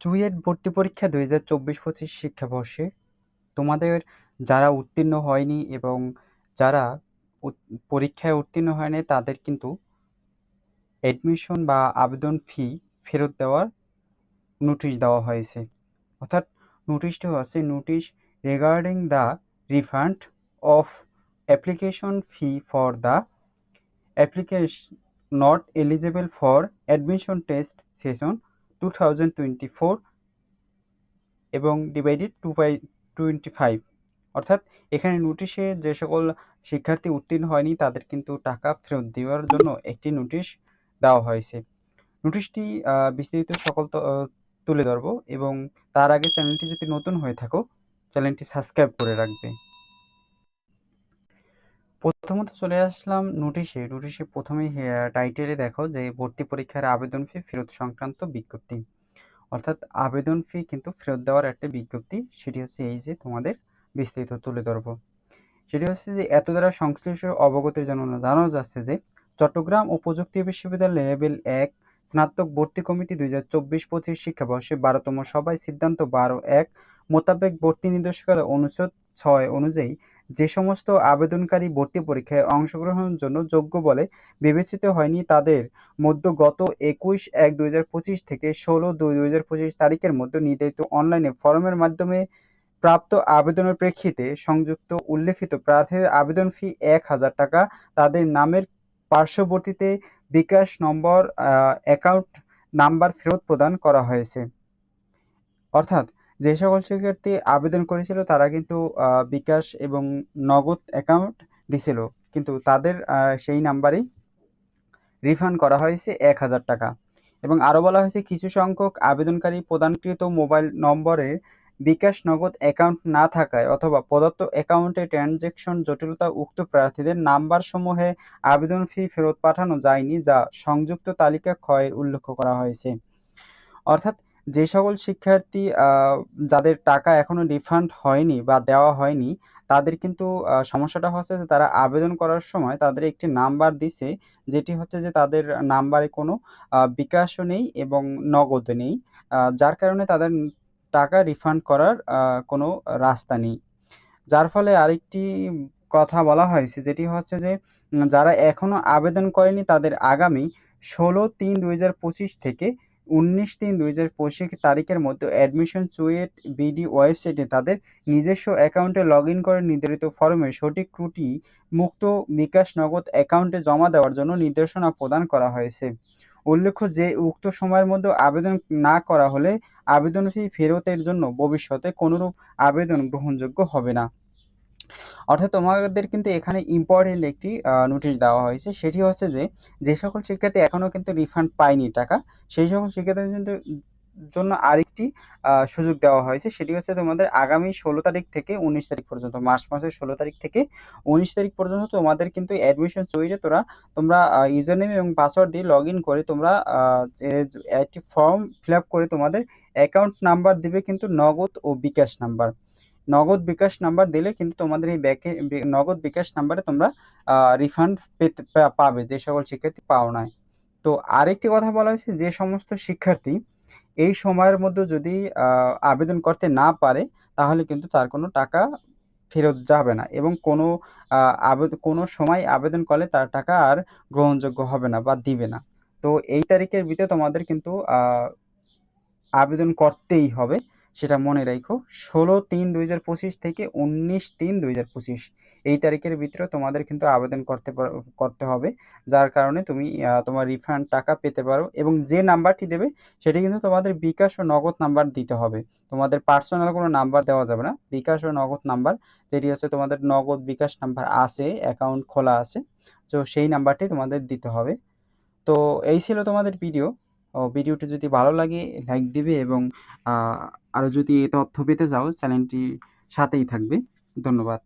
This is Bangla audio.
চুয়েট ভর্তি পরীক্ষা দুই হাজার চব্বিশ পঁচিশ শিক্ষাবর্ষে তোমাদের যারা উত্তীর্ণ হয়নি এবং যারা পরীক্ষায় উত্তীর্ণ হয়নি তাদের কিন্তু অ্যাডমিশন বা আবেদন ফি ফেরত দেওয়ার নোটিশ দেওয়া হয়েছে। অর্থাৎ নোটিশটা হচ্ছে notice regarding the refund of application fee for the application not eligible for admission test session two thousand twenty four এবং divided to by twenty five অর্থাৎ এখানে নোটিশে যে সকল শিক্ষার্থী উত্তীর্ণ হয়নি, তাদের কিন্তু টাকা ফেরত দেওয়ার জন্য একটি নোটিশ দেওয়া হয়েছে। নোটিশটি বিস্তারিত সকল তুলে ধরব এবং তার আগে চ্যানেলটি যদি নতুন হয়ে থাকো চ্যানেলটি সাবস্ক্রাইব করে রাখবে। প্রথমত চলে আসলাম নোটিশে নোটিশে প্রথমেই টাইটেলে দেখো যে ভর্তি পরীক্ষার আবেদন ফি ফেরত সংক্রান্ত বিজ্ঞপ্তি। অর্থাৎ আবেদন ফি কিন্তু ফেরত দেওয়ার একটা বিজ্ঞপ্তি, সেটি হচ্ছে এই যে তোমাদের বিস্তারিত তুলে ধরব। সেটি হচ্ছে যে এত দ্বারা সংশ্লিষ্ট অবগতির জন্য জানানো যাচ্ছে যে চট্টগ্রাম ও প্রযুক্তি বিশ্ববিদ্যালয় লেভেল এক স্নাতক ভর্তি কমিটি দুই হাজার চব্বিশ পঁচিশ শিক্ষাবর্ষে বারোতম সভায় সিদ্ধান্ত বারো এক মোতাবেক ভর্তি নির্দেশিকা অনুচ্ছেদ ছয় অনুযায়ী যে সমস্ত আবেদনকারী ভর্তি পরীক্ষায় অংশগ্রহণের জন্য যোগ্য বলে বিবেচিত হয়নি তাদের মধ্য গত একুশ এক দুই থেকে ষোলো দুই দুই হাজার পঁচিশ তারিখের মধ্যে নির্ধারিত অনলাইনে ফর্মের মাধ্যমে প্রাপ্ত আবেদনের প্রেক্ষিতে সংযুক্ত উল্লেখিত প্রার্থীদের আবেদন ফি এক হাজার টাকা, তাদের নামের পার্শ্ববর্তীতে বিকাশ নম্বর অ্যাকাউন্ট নাম্বার ফেরত প্রদান করা হয়েছে। অর্থাৎ যে সকল শিক্ষার্থী আবেদন করেছিল, তারা কিন্তু বিকাশ এবং নগদ অ্যাকাউন্ট দিছিল। কিন্তু তাদের সেই নাম্বারেই রিফান্ড করা হয়েছে এক হাজার টাকা। এবং আরও বলা হয়েছে, কিছু সংখ্যক আবেদনকারী প্রদানকৃত মোবাইল নম্বরের বিকাশ নগদ অ্যাকাউন্ট না থাকায় অথবা প্রদত্ত অ্যাকাউন্টে ট্রানজ্যাকশন জটিলতা উক্ত প্রার্থীদের নাম্বার সমূহে আবেদন ফি ফেরত পাঠানো যায়নি, যা সংযুক্ত তালিকা ক্ষয়ের উল্লেখ করা হয়েছে। অর্থাৎ যে সকল শিক্ষার্থী যাদের টাকা এখনও রিফান্ড হয়নি বা দেওয়া হয়নি, তাদের কিন্তু সমস্যাটা হচ্ছে যে তারা আবেদন করার সময় তাদের একটি নাম্বার দিছে, যেটি হচ্ছে যে তাদের নাম্বারে কোনো বিকাশও নেই এবং নগদ নেই যার কারণে তাদের টাকা রিফান্ড করার কোনো রাস্তা নেই। যার ফলে আরেকটি কথা বলা হয়েছে, যেটি হচ্ছে যে যারা এখনও আবেদন করেনি তাদের আগামী ষোলো তিন দুই থেকে উনিশ তিন দুই হাজার পঁচিশ তারিখের মধ্যে অ্যাডমিশন চুয়েট বিডি ওয়েবসাইটে তাদের নিজস্ব অ্যাকাউন্টে লগ ইন করে নির্ধারিত ফর্মে সঠিক ত্রুটি মুক্ত বিকাশ নগদ অ্যাকাউন্টে জমা দেওয়ার জন্য নির্দেশনা প্রদান করা হয়েছে। উল্লেখ্য যে, উক্ত সময়ের মধ্যে আবেদন না করা হলে আবেদন ফি ফেরতের জন্য ভবিষ্যতে কোনোরূপ আবেদন গ্রহণযোগ্য হবে না। অর্থাৎ তোমাদের কিন্তু এখানে ইম্পর্টেন্ট একটি নোটিশ দেওয়া হয়েছে। সেটি হচ্ছে যে যে সকল শিক্ষার্থী এখনও কিন্তু রিফান্ড পায়নি টাকা, সেই সকল শিক্ষার্থীদের কিন্তু জন্য আরেকটি সুযোগ দেওয়া হয়েছে। সেটি হচ্ছে তোমাদের আগামী ষোলো তারিখ থেকে উনিশ তারিখ পর্যন্ত, মার্চ মাসের ষোলো তারিখ থেকে উনিশ তারিখ পর্যন্ত তোমাদের কিন্তু অ্যাডমিশন চইলে তোরা, তোমরা ইউজার নেম এবং পাসওয়ার্ড দিয়ে লগ ইন করে তোমরা একটি ফর্ম ফিল আপ করে তোমাদের অ্যাকাউন্ট নাম্বার দিবে কিন্তু নগদ ও বিকাশ নাম্বার নগদ বিকাশ নাম্বার দিলে কিন্তু তোমাদের এই ব্যাকে নগদ বিকাশ নাম্বারে তোমরা রিফান্ড পেতে পাবে যে সকল শিক্ষার্থী পাও নাই তো আরেকটি কথা বলা হয়েছে যে সমস্ত শিক্ষার্থী এই সময়ের মধ্যে যদি আবেদন করতে না পারে, তাহলে কিন্তু তার কোনো টাকা ফেরত যাবে না এবং কোনো আবেদন কোনো সময় আবেদন করলে তার টাকা আর গ্রহণযোগ্য হবে না বা দিবে না। তো এই তারিখের ভিতরে তোমাদের কিন্তু আবেদন করতেই হবে। সেটা মনে রাখো, ষোলো তিন দুই হাজার পঁচিশ থেকে উনিশ তিন দুই হাজার পঁচিশ। এই তারিখের ভিতরে তোমাদের কিন্তু আবেদন করতে করতে হবে, যার কারণে তুমি তোমার রিফান্ড টাকা পেতে পারো এবং যে নাম্বারটি দেবে সেটি কিন্তু তোমাদের বিকাশ ও নগদ নাম্বার দিতে হবে। তোমাদের পার্সোনাল কোনো নাম্বার দেওয়া যাবে না, বিকাশ ও নগদ নাম্বার, যেটি হচ্ছে তোমাদের নগদ বিকাশ নাম্বার আছে অ্যাকাউন্ট খোলা আছে, তো সেই নাম্বারটি তোমাদের দিতে হবে। তো এই ছিল তোমাদের ভিডিও ভিডিওটি যদি ভালো লাগে লাইক দিবে এবং আরও যদি তথ্য পেতে চাও চ্যানেলটি সাথেই থাকবে। ধন্যবাদ।